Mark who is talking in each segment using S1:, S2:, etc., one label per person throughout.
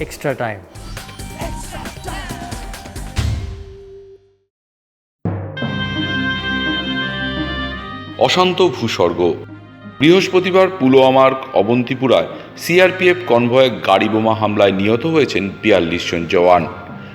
S1: extra time.
S2: অশান্ত ভূস্বর্গ। বৃহস্পতিবার পুলওয়ামার অবন্তিপুরায় CRPF কনভয়ে গাড়ি বোমা হামলায় নিহত হয়েছেন বিয়াল্লিশ জন জওয়ান।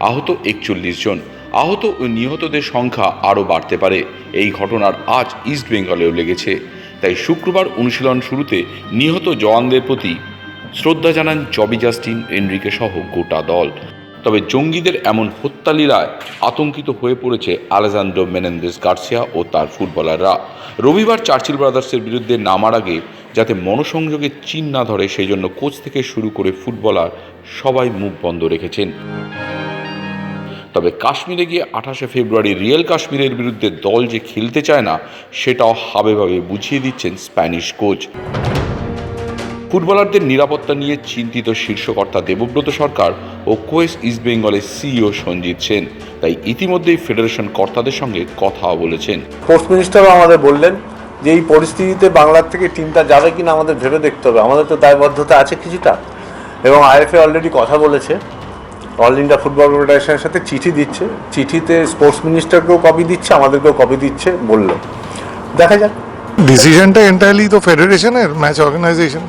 S2: আহত একচল্লিশ জন। আহত ও নিহতদের সংখ্যা আরও বাড়তে পারে। এই ঘটনার আজ ইস্ট বেঙ্গলেও লেগেছে। তাই শুক্রবার অনুশীলন শুরুতে নিহত জওয়ানদের প্রতি শ্রদ্ধা জানান জবি জাস্টিন এনরিকে সহ গোটা দল। তবে জঙ্গিদের এমন হত্যালীলায় আতঙ্কিত হয়ে পড়েছে আলেজান্ড্রো মেনেন্দেস গার্সিয়া ও তার ফুটবলাররা। রবিবার চার্চিল ব্রাদার্সের বিরুদ্ধে নামার আগে যাতে মনসংযোগের চিন না ধরে সেই জন্য কোচ থেকে শুরু করে ফুটবলার সবাই মুখ বন্ধ রেখেছেন। তবে কাশ্মীরে গিয়ে আঠাশে ফেব্রুয়ারি রিয়েল কাশ্মীরের বিরুদ্ধে দল যে খেলতে চায় না, সেটাও হাবেভাবে বুঝিয়ে দিচ্ছেন স্প্যানিশ কোচ। ফুটবলারদের নিরাপত্তা নিয়ে চিন্তিত শীর্ষকর্তা দেবব্রত সরকার ও কোয়েস ইস্টবেঙ্গলের সিইও সঞ্জিত সেন। তাই ইতিমধ্যেই ফেডারেশন কর্তাদের সঙ্গে কথা বলেছেন।
S3: স্পোর্টস মিনিস্টারও আমাদের বললেন যে এই পরিস্থিতিতে বাংলার থেকে টিমটা যাবে কিনা আমাদের ভেবে দেখতে হবে। আমাদের তো দায়বদ্ধতা আছে কিছুটা। এবং আইএফএ অলরেডি কথা বলেছে। অল ইন্ডিয়া ফুটবল ফেডারেশনের সাথে চিঠি দিচ্ছে। চিঠিতে স্পোর্টস মিনিস্টারকেও কপি দিচ্ছে আমাদেরকেও কপি দিচ্ছে বলল। দেখা যাক।
S4: ডিসিশনটা এন্টায়ারলি তো ফেডারেশনের ম্যাচ অর্গানাইজেশন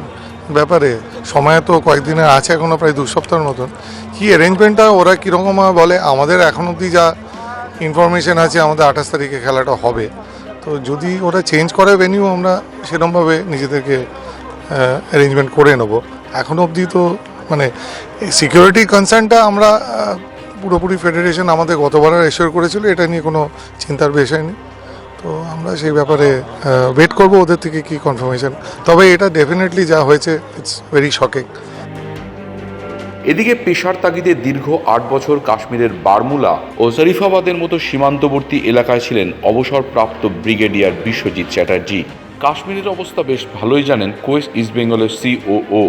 S4: ব্যাপারে, সময় তো কয়েকদিনের আছে এখনও প্রায় দু সপ্তাহের মতন। কি অ্যারেঞ্জমেন্টটা ওরা কীরকম বলে? আমাদের এখন অবধি যা ইনফরমেশন আছে, আমাদের আঠাশ তারিখে খেলাটা হবে। তো যদি ওরা চেঞ্জ করে ভেনিউ আমরা সেরকমভাবে নিজেদেরকে অ্যারেঞ্জমেন্ট করে নেব। এখন অবধি তো মানে সিকিউরিটি কনসার্নটা আমরা পুরোপুরি ফেডারেশন আমাদের গতবার এসিওর করেছিল, এটা নিয়ে কোনো চিন্তার বিষয় নেই। তো আমরা সেই ব্যাপারে ওয়েট করব ওদের থেকে কি কনফার্মেশন তবে এটা ডেফিনেটলি যা হয়েছে ইটস ভেরি শকিং
S2: এদিকে পেশার তাগিদে দীর্ঘ আট বছর কাশ্মীরের বারমুলা ও শরীফাবাদের মতো সীমান্তবর্তী এলাকায় ছিলেন অবসরপ্রাপ্ত ব্রিগেডিয়ার বিশ্বজিৎ চ্যাটার্জি। কাশ্মীরের অবস্থা বেশ ভালোই জানেন কোয়েস ইস্টবেঙ্গলের সিওও।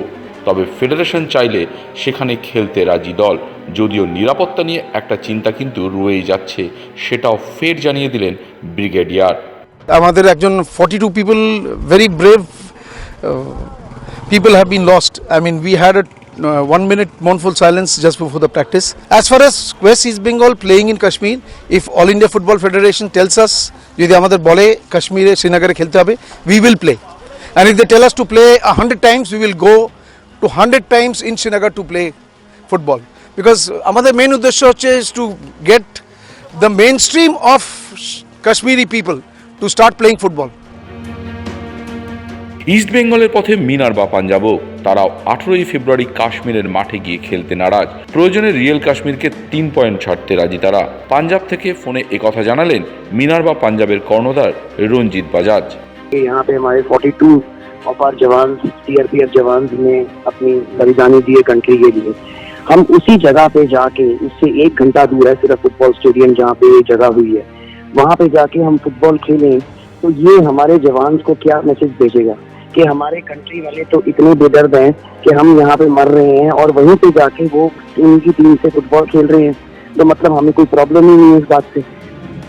S2: তবে ফেডারেশন চাইলে সেখানে খেলতে রাজি দল। যদিও নিরাপত্তা নিয়ে একটা চিন্তা কিন্তু রয়েই যাচ্ছে, সেটাও ফের জানিয়ে দিলেন ব্রিগেডিয়ার।
S5: আমাদের একজন forty two people very brave people have been lost I mean we had one minute mournful silence just before the practice as far as west east Bengal playing in Kashmir if all India football federation tells us যদি আমাদের বলে কাশ্মীরে শ্রীনগরে খেলতে হবে we will play and if the tell us to play hundred times we will go to hundred times in Srinagar to play football because আমাদের main উদ্দেশ্য হচ্ছে is to get the mainstream of Kashmiri people to start playing football.
S2: East বেঙ্গলের পথে মিনার বা পাঞ্জাবও তারাও আঠেরোই ফেব্রুয়ারি কাশ্মীরের মাঠে গিয়ে খেলতে নারাজ প্রয়োজনে রিয়েল কাশ্মীরকে তিন পয়েন্ট ছাড়তে রাজি তারা পাঞ্জাব থেকে ফোনে একথা জানালেন মিনার বা পাঞ্জাবের কর্ণধার রঞ্জিত বাজাজ
S6: कि यहाँ पे हमारे 42 ऑफ़ आर जवान सीआरपीएफ जवान ने अपनी बलिदानी दी है कंट्री के लिए। हम उसी जगह पे जाके, उससे एक घंटा दूर है, सिर्फ़ फुटबॉल स्टेडियम जहाँ पे ये जगह हुई है। वहाँ पे जाके हम फुटबॉल खेलें तो ये हमारे जवान को क्या मैसेज भेजेगा? कि हमारे कंट्री वाले तो इतने बेदर्द हैं कि हम यहाँ पे मर रहे हैं और वहीं पे जाके वो उनकी टीम से फुटबॉल खेल रहे हैं। तो मतलब हमें कोई प्रॉब्लम ही नहीं है इस बात से।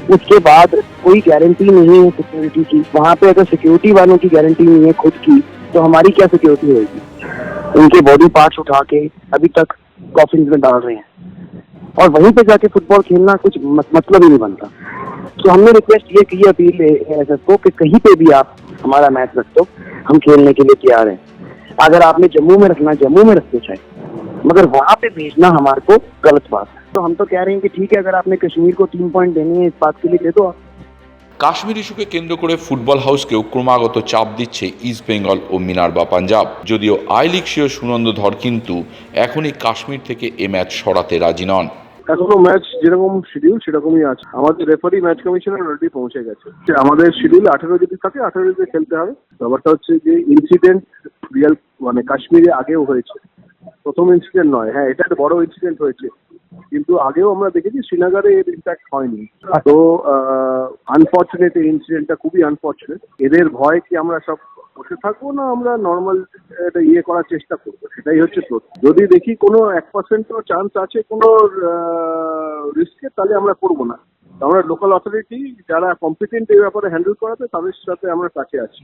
S6: उसके बाद कोई गारंटी नहीं है सिक्योरिटी की। वहाँ पे अगर सिक्योरिटी वालों की गारंटी नहीं है खुद की तो हमारी क्या सिक्योरिटी होगी? उनके बॉडी पार्ट्स उठा के अभी तक कॉफिन में डाल रहे हैं। और वहीं पे जाके फुटबॉल खेलना कुछ मतलब ही नहीं बनता। तो हमने रिक्वेस्ट ये की अपील एस को कि कहीं पे भी आप हमारा मैच रख दो हम खेलने के लिए तैयार हैं। अगर आपने जम्मू में रखना जम्मू में रखते चाहे, मगर वहाँ पे भेजना हमारे को गलत बात है। तो हम तो कह रहे हैं कि ठीक है अगर आपने कश्मीर को तीन पॉइंट देने हैं इस बात के लिए दे दो आप
S2: কাশ্মীর ইস্যুকে কেন্দ্র করে ফুটবল হাউসকেও ক্রমাগত চাপ দিচ্ছে ইস্ট বেঙ্গল ও মিনার বা পাঞ্জাব যদিও আই লিগ সিও সুনন্দ ধর কিন্তু এখনই কাশ্মীর থেকে এ ম্যাচ সরাতে রাজি নন
S7: এখনো ম্যাচ যেরকম শিডিউল সেরকমই আছে আমাদের রেফারি ম্যাচ কমিশনার অলরেডি পৌঁছে গেছে যে আমাদের শিডিউল আঠেরো যদি থাকে আঠেরোতে খেলতে হবে ব্যাপারটা হচ্ছে যে ইনসিডেন্ট রিয়াল মানে কাশ্মীরে আগেও হয়েছে প্রথম ইনসিডেন্ট নয় হ্যাঁ এটা একটা বড় ইনসিডেন্ট হয়েছে কিন্তু আগেও আমরা দেখেছি শ্রীনগরে এর ইম্প্যাক্ট হয়নি। তো আনফর্চুনেট এই ইনসিডেন্টটা খুবই আনফর্চুনেট এদের ভয় কি আমরা সব বসে থাকব না আমরা নর্মাল এটা ইয়ে করার চেষ্টা করব? সেটাই হচ্ছে প্রশ্ন যদি দেখি কোনো এক পার্সেন্টও চান্স আছে কোনো রিস্কে তাহলে আমরা করব না। আমরা লোকাল অথরিটি যারা কম্পিটেন্ট এই ব্যাপারে হ্যান্ডেল করাবে তাদের সাথে আমরা কাছে আছি।